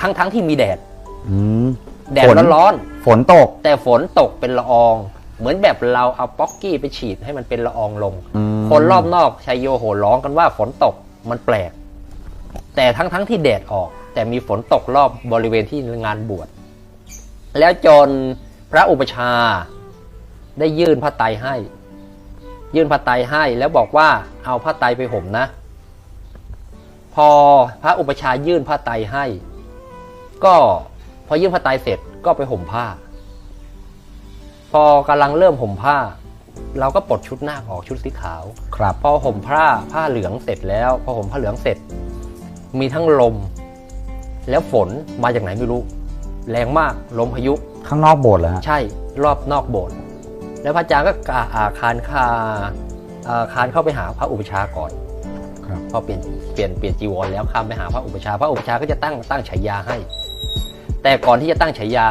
ทั้งทั้งที่มีแดดอืมแดดฝนร้อนฝนตก ๆแต่ฝนตกเป็นละออง เหมือนแบบเราเอาป๊อกกี้ไปฉีดให้มันเป็นละอองลง อืม คนรอบนอกชัยโยโห่ร้องกันว่าฝนตกมันแปลก แต่ทั้งทั้งที่แดดออก แต่มีฝนตกรอบบริเวณที่งานบวชแล้วจนพระอุปชฌาย์ได้ยื่นพระไตรให้ ยื่นพระไตรให้แล้วบอกว่าเอาพระไตรไปห่มนะ พอพระอุปชฌาย์ยื่นพระไตรให้ ก็พอยื่นพระไตรเสร็จก็ไปห่มผ้า พอกำลังเริ่มห่มผ้า เราก็ปลดชุดนาคออกชุดสีขาว ครับ พอห่มผ้าผ้าเหลืองเสร็จแล้ว พอห่มผ้าเหลืองเสร็จ มีทั้งลม แล้วฝนมาจากไหนไม่รู้ แรงมากลมพายุข้างนอกโบสถ์เหรอฮะใช่รอบนอกโบสถ์แล้วพระอาจารย์ก็กาอาคานคาอ่าคานเข้าไปหาพระอุปชฌาย์ก่อนครับพอเปลี่ยนเปลี่ยนเปลี่ยนจีวรแล้วข้ามไปหาพระอุปชฌาย์พระอุปชฌาย์ก็จะตั้งตั้งฉายาให้ แต่ก่อนที่จะตั้งฉายา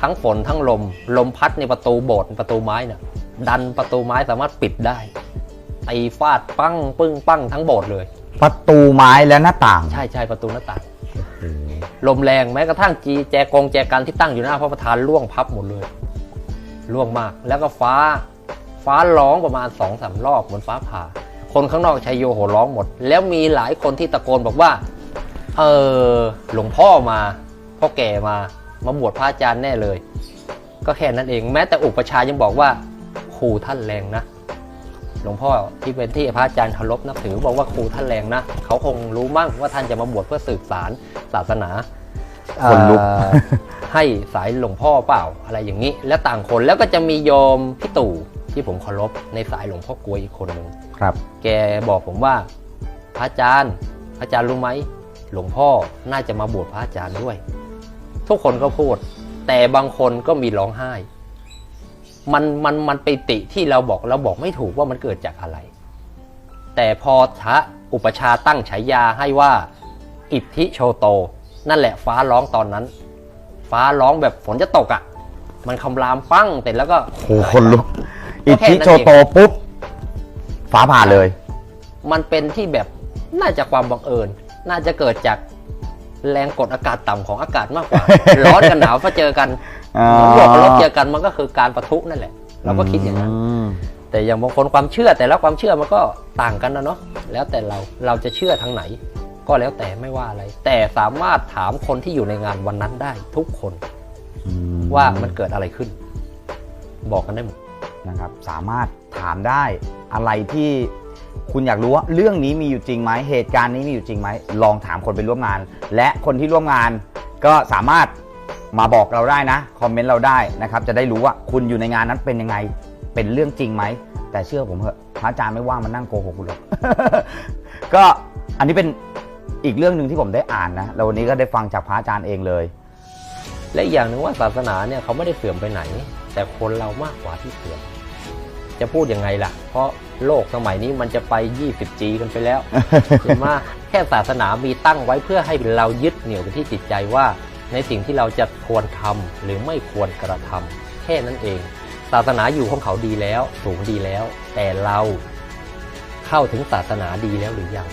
ทั้งฝนทั้งลม ลมพัดในประตูโบสถ์ประตูไม้เนี่ยดันประตูไม้สามารถปิดได้ตีฟาดปั้งปึ้งปั้งทั้งโบสถ์เลย ประตูไม้และหน้าต่าง ใช่ใช่ประตูหน้าต่างโอ้โหลมแรงแม้กระทั่งจีแจกงแจกันที่ตั้งอยู่หน้าพระประธานล่วงพับหมดเลยล่วงมาก แล้วก็ฟ้าฟ้าร้องประมาณสองสามรอบเหมือนฟ้าผ่า คนข้างนอกชัยโยโหร้องหมด แล้วมีหลายคนที่ตะโกนบอกว่า เออหลวงพ่อมา พ่อแก่มามาบวชพระอาจารย์แน่เลย ก็แค่นั้นเองแม้แต่อุปชฌาย์ยังบอกว่าครูท่านแรงนะ หลวงพ่อที่เป็นที่พระอาจารย์เคารพนับถือบอกว่าครูท่านแรงนะเขาคงรู้มั่งว่าท่านจะมาบวชเพื่อสืบสารศาสนาคนลุกเอ่อให้สายหลวงพ่อเปล่าอะไรอย่างนี้ แล้วต่างคนแล้วก็จะมีโยมพี่ตู่ที่ผมเคารพในสายหลวงพ่อกลวยอีกคนหนึ่งครับ แกบอกผมว่าพระอาจารย์ พระอาจารย์รู้ไหมหลวงพ่อน่าจะมาบวชพระอาจารย์ด้วย ทุกคนก็พูด แต่บางคนก็มีร้องไห้ มันมันมันไปติที่เราบอกเราบอกไม่ถูกว่ามันเกิดจากอะไร แต่พอพระอุปชฌาย์ตั้งฉายาให้ว่า อิทธิโชโต นั่นแหละฟ้าร้องตอนนั้น ฟ้าร้องแบบฝนจะตกอะ่ะ มันคำรามปั้งเสร็จแล้วก็โอ้โหคนลุกก็อิทแค่ธินั้นโชโตปุ๊บฟ้าผ่าเลย มันเป็นที่แบบน่าจะความบังเอิญ น่าจะเกิดจาก แรงกดอากาศต่ำของอากาศมากกว่า ร้อนกับหนาวพอเจอกันอ๋อเหมือนบวกกับลบเจอกันมันก็คือการประทุนั่นแหละ เราก็คิดอย่างนั้นมแต่อย่างบางคนความเชื่อแต่ละความเชื่อมันก็ต่างกันนะเนาะแล้วแต่เราเราจะเชื่อทางไหน ก็แล้วแต่ไม่ว่าอะไร แต่สามารถถามคนที่อยู่ในงานวันนั้นได้ทุกคนอืมว่ามันเกิดอะไรขึ้น บอกกันได้หมดนะครับ สามารถถามได้อะไรที่ คุณอยากรู้ว่าเรื่องนี้มีอยู่จริงไหมเหตุการณ์นี้มีอยู่จริงไหมลองถามคนไปร่วมงาน และคนที่ร่วมงานก็สามารถมาบอกเราได้นะคอมเมนต์เราได้นะครับจะได้รู้ว่าคุณอยู่ในงานนั้นเป็นยังไงเป็นเรื่องจริงไหมแต่เชื่อผมเถอะพระอาจารย์ไม่ว่างมานั่งโกหกคุณหรอกก็อันนี้เป็นอีกเรื่องหนึ่งที่ผมได้อ่านนะแล้ววันนี้ก็ได้ฟังจากพระอาจารย์เองเลย และอีกอย่างหนึ่งว่าศาสนาเนี่ยเขาไม่ได้เสื่อมไปไหน แต่คนเรามากกว่าที่เสื่อม จะพูดยังไงล่ะ เพราะโลกสมัยนี้มันจะไป 20G กันไปแล้วใช่ไหมแค่ศาสนามีตั้งไว้เพื่อให้เรายึดเหนี่ยวไปที่จิตใจว่า ในสิ่งที่เราจะควรทำหรือไม่ควรกระทำแค่นั้นเอง ศาสนาอยู่ของเขาดีแล้ว สูงดีแล้ว แต่เราเข้าถึงศาสนาดีแล้วหรือยัง